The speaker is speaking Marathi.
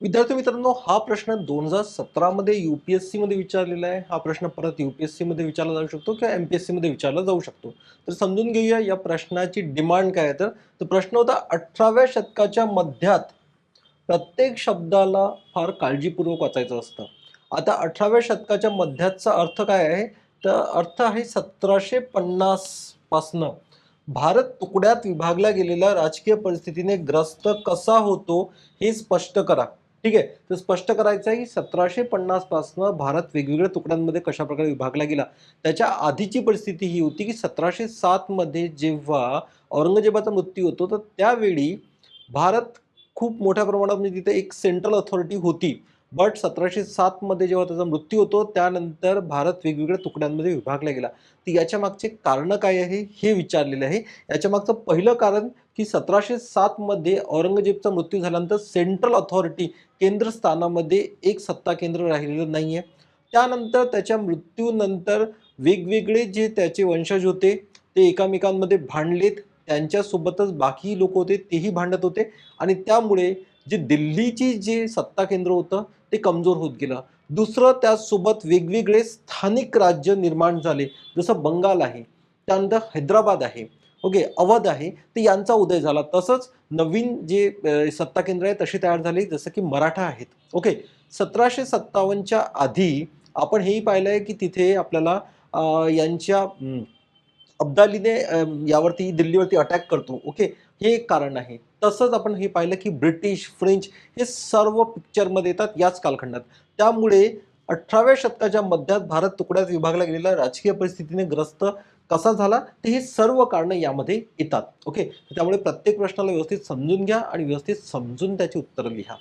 विद्यार्थी मित्रांनो हा प्रश्न दोन हजार सतरामध्ये युपीएससी मध्ये विचारलेला आहे. हा प्रश्न परत युपीएससी मध्ये विचारला जाऊ शकतो किंवा एमपीएससी मध्ये विचारला जाऊ शकतो. तर समजून घेऊया या प्रश्नाची डिमांड काय आहे तर. तो प्रश्न होता अठराव्या शतकाच्या मध्यात प्रत्येक शब्दाला फार काळजीपूर्वक वाचायचं असतं. आता अठराव्या शतकाच्या मध्याचा अर्थ काय आहे? तर अर्थ आहे सतराशे पन्नासपासनं भारत तुकड्यात विभागला गेलेल्या राजकीय परिस्थितीने ग्रस्त कसा होतो हे स्पष्ट करा. ठीक आहे. तर स्पष्ट करायचं आहे की सतराशे पन्नास पासनं भारत वेगवेगळ्या तुकड्यांमध्ये कशा प्रकारे विभागला गेला त्याच्या आधीची परिस्थिती ही होती की सतराशे सातमध्ये जेव्हा औरंगजेबाचा मृत्यू होतो तर त्यावेळी भारत खूप मोठ्या प्रमाणात म्हणजे तिथे एक सेंट्रल अथॉरिटी होती. बट सतराशे सातमध्ये जेव्हा त्याचा मृत्यू होतो त्यानंतर भारत वेगवेगळ्या तुकड्यांमध्ये विभागला गेला. तर याच्या मागचे कारण काय आहे हे विचारलेलं आहे. याच्या मागचं पहिलं कारण की सतराशे सातमध्ये औरंगजेबचा मृत्यू झाल्यानंतर सेंट्रल अथॉरिटी केंद्रस्थानामध्ये एक सत्ता केंद्र राहिलेलं नाही आहे त्यानंतर त्याच्या मृत्यूनंतर वेगवेगळे जे त्याचे वंशज होते ते एकामेकांमध्ये भांडलेत. त्यांच्यासोबतच बाकी लोक होते तेही भांडत होते. आणि त्यामुळे जे दिल्लीची जे सत्ता केंद्र होतं ते कमजोर होत गेलं. दुसरं त्यासोबत वेगवेगळे स्थानिक राज्य निर्माण झाले. जसं बंगाल आहे. त्यानंतर हैदराबाद आहे. ओके अवध आहे. तर यांचा उदय झाला. तसंच नवीन जे सत्ता केंद्र आहे तशी तयार झाली. जसं की मराठा आहेत. ओके सतराशे सत्तावन्नच्या आधी आपण हेही पाहिलं आहे की तिथे आपल्याला यांच्या अब्दालीने यावरती दिल्लीवरती अटॅक करतो. ओके हे एक कारण आहे. तसंच आपण हे पाहिलं की ब्रिटिश फ्रेंच हे सर्व पिक्चरमध्ये येतात याच कालखंडात. त्यामुळे अठराव्या शतकाच्या मध्यात भारत तुकड्यात विभागला गेलेला राजकीय परिस्थितीने ग्रस्त कसा झाला ते हे सर्व कारणं यामध्ये येतात. ओके त्यामुळे प्रत्येक प्रश्नाला व्यवस्थित समजून घ्या आणि व्यवस्थित समजून त्याची उत्तरं लिहा.